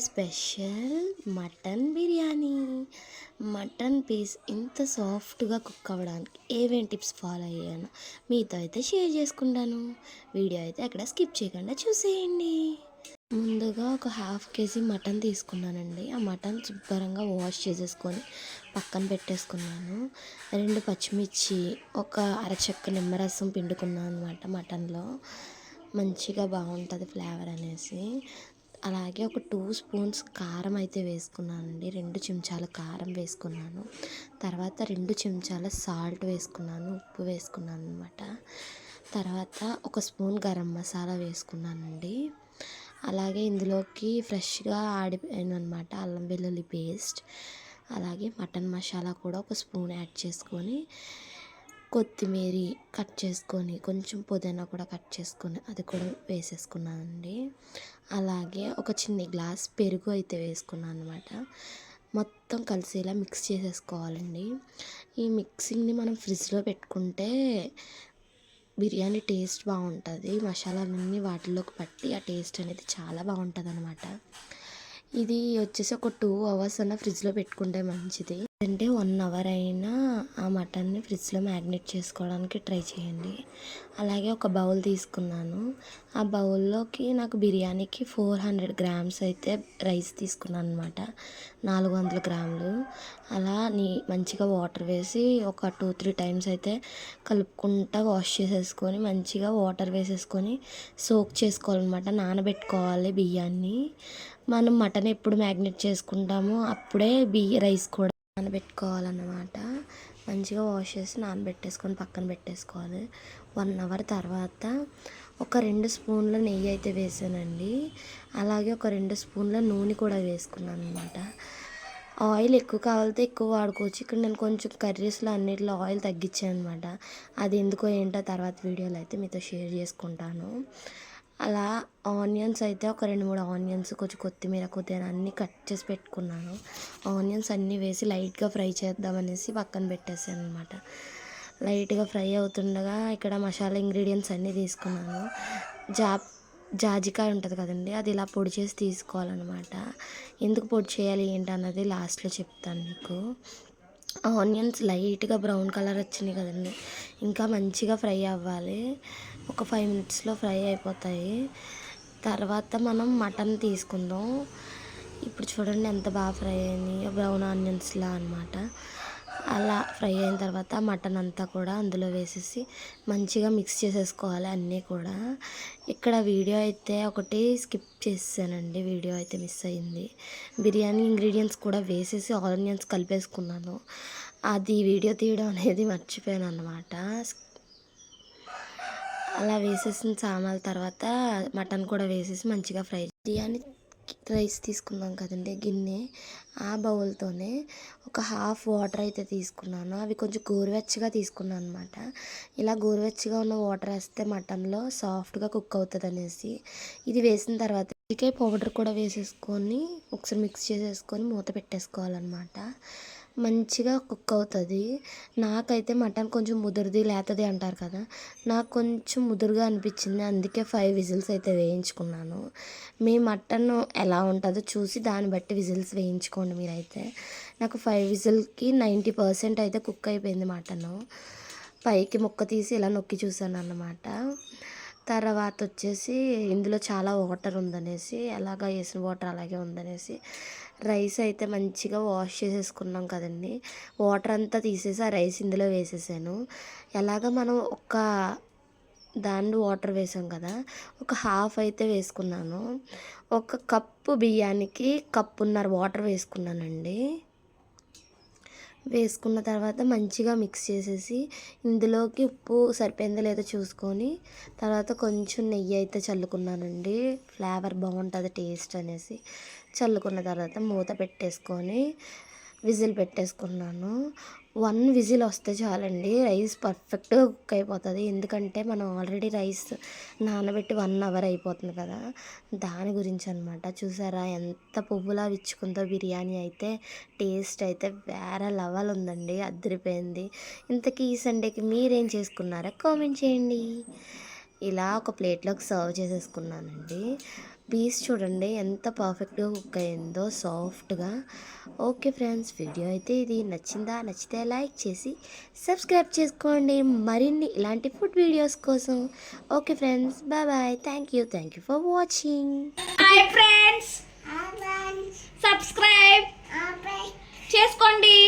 Special mutton biryani. Mutton piece ఇంత సాఫ్ట్గా cook అవ్వడానికి ఏమేం టిప్స్ ఫాలో అయ్యాను మీతో అయితే షేర్ చేసుకుంటాను. వీడియో అయితే అక్కడ స్కిప్ చేయకుండా చూసేయండి. ముందుగా ఒక హాఫ్ కేజీ మటన్ తీసుకున్నానండి. ఆ మటన్ శుభ్రంగా వాష్ చేసేసుకొని పక్కన పెట్టేసుకున్నాను. రెండు పచ్చిమిర్చి ఒక అరచెక్క నిమ్మరసం పిండుకున్నాను అనమాట మటన్లో. మంచిగా బాగుంటుంది ఫ్లేవర్ అనేసి. అలాగే ఒక టూ స్పూన్స్ కారం అయితే వేసుకున్నానండి. రెండు చెంచాల కారం వేసుకున్నాను. తర్వాత రెండు చెంచాల సాల్ట్ వేసుకున్నాను. ఉప్పు వేసుకున్నాను అనమాట తర్వాత ఒక స్పూన్ గరం మసాలా వేసుకున్నానండి. అలాగే ఇందులోకి ఫ్రెష్గా ఆడిపోయాను అనమాట అల్లం వెల్లుల్లి పేస్ట్. అలాగే మటన్ మసాలా కూడా ఒక స్పూన్ యాడ్ చేసుకొని కొత్తిమీర కట్ చేసుకొని కొంచెం పుదీనా కూడా కట్ చేసుకొని అది కూడా వేసేసుకున్నానండి. అలాగే ఒక చిన్న గ్లాస్ పెరుగు అయితే వేసుకున్నాను అనమాట మొత్తం కలిసేలా మిక్స్ చేసేసుకోవాలండి. ఈ మిక్సింగ్ని మనం ఫ్రిడ్జ్లో పెట్టుకుంటే బిర్యానీ టేస్ట్ బాగుంటుంది. మసాలాలన్నీ వాటిలోకి పట్టి ఆ టేస్ట్ అనేది చాలా బాగుంటుంది అనమాట ఇది వచ్చేసి ఒక టూ అవర్స్ అన్న ఫ్రిడ్జ్లో పెట్టుకుంటే మంచిది. అంటే వన్ అవర్ అయినా ఆ మటన్ని ఫ్రిడ్జ్లో మ్యాగ్నేట్ చేసుకోవడానికి ట్రై చేయండి. అలాగే ఒక బౌల్ తీసుకున్నాను. ఆ బౌల్లోకి నాకు బిర్యానీకి ఫోర్ హండ్రెడ్ గ్రామ్స్ అయితే రైస్ తీసుకున్నాను అనమాట నాలుగు వందల గ్రాములు. అలా నీ మంచిగా వాటర్ వేసి ఒక టూ త్రీ టైమ్స్ అయితే కలుపుకుంటా వాష్ చేసేసుకొని మంచిగా వాటర్ వేసేసుకొని సోక్ చేసుకోవాలన్నమాట. నానబెట్టుకోవాలి బియ్యాన్ని. మనం మటన్ ఎప్పుడు మ్యాగ్నేట్ చేసుకుంటామో అప్పుడే బియ్య రైస్ కూడా నానబెట్టుకోవాలన్నమాట. మంచిగా వాష్ చేసి నానబెట్టేసుకొని పక్కన పెట్టేసుకోవాలి. వన్ అవర్ తర్వాత ఒక రెండు స్పూన్ల నెయ్యి అయితే వేసానండి. అలాగే ఒక రెండు స్పూన్ల నూనె కూడా వేసుకున్నాను అనమాట ఆయిల్ ఎక్కువ కావాలితే ఎక్కువ వాడుకోవచ్చు. ఇక్కడ నేను కొంచెం కర్రీస్లో అన్నిటిలో ఆయిల్ తగ్గించాను అనమాట అది ఎందుకో ఏంటో తర్వాత వీడియోలో అయితే మీతో షేర్ చేసుకుంటాను. అలా ఆనియన్స్ అయితే ఒక రెండు మూడు ఆనియన్స్ కొంచెం కొత్తిమీర కొద్దిగా అన్నీ కట్ చేసి పెట్టుకున్నాను. ఆనియన్స్ అన్నీ వేసి లైట్గా ఫ్రై చేద్దామనేసి పక్కన పెట్టేసాను అనమాట లైట్గా ఫ్రై అవుతుండగా ఇక్కడ మసాలా ఇంగ్రీడియంట్స్ అన్నీ తీసుకున్నాను. జా జాజికాయ ఉంటుంది కదండి అది ఇలా పొడి చేసి తీసుకోవాలన్నమాట. ఎందుకు పొడి చేయాలి ఏంటి అన్నది లాస్ట్లో చెప్తాను మీకు. ఆనియన్స్ లైట్గా బ్రౌన్ కలర్ వచ్చినాయి కదండి ఇంకా మంచిగా ఫ్రై అవ్వాలి. ఒక ఫైవ్ మినిట్స్లో ఫ్రై అయిపోతాయి. తర్వాత మనం మటన్ తీసుకుందాం. ఇప్పుడు చూడండి ఎంత బాగా ఫ్రై అయింది. బ్రౌన్ ఆనియన్స్లా అనమాట అలా ఫ్రై అయిన తర్వాత మటన్ అంతా కూడా అందులో వేసేసి మంచిగా మిక్స్ చేసేసుకోవాలి అన్నీ కూడా. ఇక్కడ వీడియో అయితే ఒకటి స్కిప్ చేసానండి వీడియో అయితే మిస్ అయింది. బిర్యానీ ఇంగ్రీడియంట్స్ కూడా వేసేసి ఆనియన్స్ కలిపేసుకున్నాను. అది వీడియో తీయడం అనేది మర్చిపోయాను అనమాట అలా వేసేసిన సామాన్ తర్వాత మటన్ కూడా వేసేసి మంచిగా ఫ్రై బిర్యానీ రైస్ తీసుకున్నాం కదండి గిన్నె ఆ బౌల్తోనే ఒక హాఫ్ వాటర్ అయితే తీసుకున్నాను. అవి కొంచెం గోరువెచ్చగా తీసుకున్నాను అనమాట ఇలా గోరువెచ్చగా ఉన్న వాటర్ వేస్తే మటన్లో సాఫ్ట్గా కుక్ అవుతుంది అనేసి ఇది వేసిన తర్వాత చికెన్ పౌడర్ కూడా వేసేసుకొని ఒకసారి మిక్స్ చేసేసుకొని మూత పెట్టేసుకోవాలన్నమాట. మంచిగా కుక్ అవుతుంది. నాకైతే మటన్ కొంచెం ముదురుది లేతది అంటారు కదా. నాకు కొంచెం ముదురుగా అనిపించింది. అందుకే ఫైవ్ విజిల్స్ అయితే వేయించుకున్నాను. మీ మటన్ ఎలా ఉంటుందో చూసి దాన్ని బట్టి విజిల్స్ వేయించుకోండి మీరైతే. నాకు ఫైవ్ విజిల్కి నైంటీ పర్సెంట్ అయితే కుక్ అయిపోయింది మటన్. పైకి ముక్క తీసి ఇలా నొక్కి చూసాను అన్నమాట తర్వాత వచ్చేసి ఇందులో చాలా వాటర్ ఉందనేసి ఎలాగ వేసిన వాటర్ అలాగే ఉందనేసి రైస్ అయితే మంచిగా వాష్ చేసేసుకున్నాం కదండి. వాటర్ అంతా తీసేసి ఆ రైస్ ఇందులో వేసేసాను. ఎలాగ మనం ఒక దాన్ని వాటర్ వేసాం కదా ఒక హాఫ్ అయితే వేసుకున్నాను. ఒక కప్పు బియ్యానికి కప్పున్నర వాటర్ వేసుకున్నానండి. వేసుకున్న తర్వాత మంచిగా మిక్స్ చేసేసి ఇందులోకి ఉప్పు సరిపోయిందో లేదో చూసుకొని తర్వాత కొంచెం నెయ్యి అయితే చల్లుకున్నానండి. ఫ్లేవర్ బాగుంటుంది టేస్ట్ అనేసి. చల్లుకున్న తర్వాత మూత పెట్టేసుకొని విజిల్ పెట్టేసుకున్నాను. వన్ విజిల్ వస్తే చాలండి. రైస్ పర్ఫెక్ట్గా కుక్ అయిపోతుంది. ఎందుకంటే మనం ఆల్రెడీ రైస్ నానబెట్టి వన్ అవర్ అయిపోతుంది కదా. దాని గురించి అనమాట చూసారా? ఎంత పువ్వులా విచ్చుకుందో బిర్యానీ అయితే. టేస్ట్ అయితే వేరే లెవెల్ ఉందండి. అదిరిపోయింది. ఇంతకీ ఈ సండేకి మీరేం చేసుకున్నారా కామెంట్ చేయండి. ఇలా ఒక ప్లేట్లోకి సర్వ్ చేసేసుకున్నానండి. పీస్ చూడండి ఎంత పర్ఫెక్ట్గా కుక్ అయిందో సాఫ్ట్గా ఓకే ఫ్రెండ్స్ వీడియో అయితే ఇది నచ్చిందా? నచ్చితే లైక్ చేసి సబ్స్క్రైబ్ చేసుకోండి. మరిన్ని ఇలాంటి ఫుడ్ వీడియోస్ కోసం. Okay friends bye bye thank you thank you for watching hi friends subscribe చేసుకోండి.